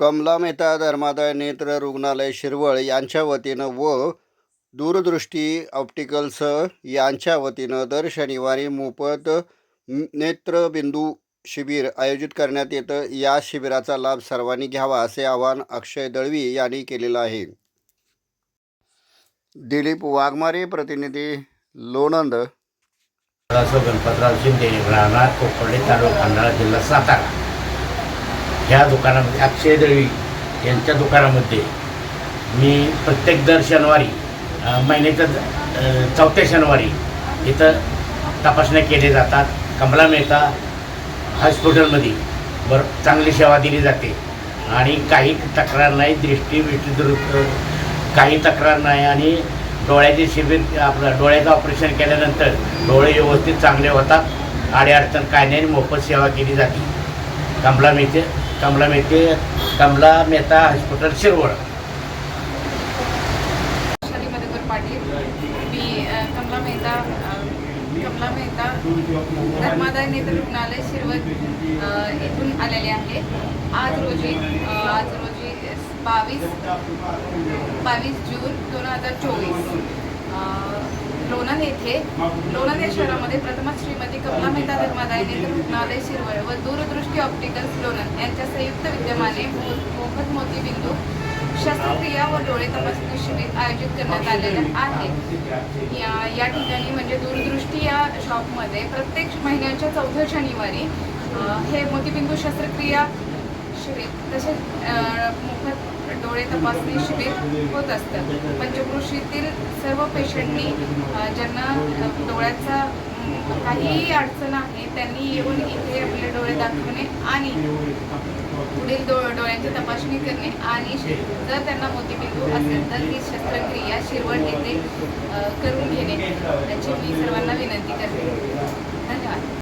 कमला मेहता धर्मादाय नेत्र रुग्णालय शिरवळ यांच्या वतीनं व दूरदृष्टी ऑप्टिकल्स यांच्या वतीनं दर शनिवारी मोफत नेत्रबिंदू शिबिर आयोजित करण्यात येतं. या शिबिराचा लाभ सर्वांनी घ्यावा असे आवाहन अक्षय दळवी यांनी केलेलं आहे. दिलीप वाघमारे प्रतिनिधी लोणंद. गणपतराव शिंदे राहणार कोपर्डे तालुका खंडाळा जिल्हा सातारा. ह्या दुकानामध्ये अक्षय दळवी यांच्या दुकानामध्ये मी प्रत्येक दर शनिवारी महिन्याच्या चौथ्या शनिवारी इथं तपासण्या केल्या जातात. कमला मेहता हॉस्पिटलमध्ये बर चांगली सेवा दिली जाते. आणि काही तक्रार नाही दृष्टी विष्टी दुरुस्त काही तक्रार नाही आणि डोळ्याचे शिबिर आपलं डोळ्याचं ऑपरेशन केल्यानंतर डोळे व्यवस्थित चांगले होतात. अडीअडचण काय नाही मोफत सेवा केली जाते. कमला मेहते कमला मेहते कमला मेहता हॉस्पिटल शिरवळ. वैशाली मधुकर पाटील. मी कमला मेहता कमला मेहता धर्मादाय नेत्र रुग्णालय शिरवत येथून आलेले आहे. आज रोजी आज रोजी बावीस बावीस जून दोन हजार चोवीस. लोणंद येथे लोणंद या शहरामध्ये प्रथमच श्रीमती कमला मेहता धर्मादाय रुग्णालय शिरवळ व दूरदृष्टी ऑप्टिकल्स लोणंद यांच्या संयुक्त विद्यमाने मो- मोफत मोतीबिंदू शस्त्रक्रिया व डोळे तपासणी शिबिर आयोजित करण्यात आलेलं आहे. या या ठिकाणी म्हणजे दूरदृष्टी या शॉपमध्ये प्रत्येक महिन्याच्या चौथ्या शनिवारी हे मोतीबिंदू शस्त्रक्रिया शिबिर तसेच मोफत डोळे तपासणी शिबिर होत असतं. पंचकृषीतील सर्व पेशंटनी ज्यांना डोळ्याचा काहीही अडचण आहे त्यांनी येऊन इथे आपले डोळे दाखवणे आणि पुढील डो डोळ्यांची तपासणी करणे आणि जर त्यांना मोतीबिंदू असेल तर ही शस्त्रक्रिया शिरवण येथे करून घेणे. याची मी सर्वांना विनंती करते. धन्यवाद.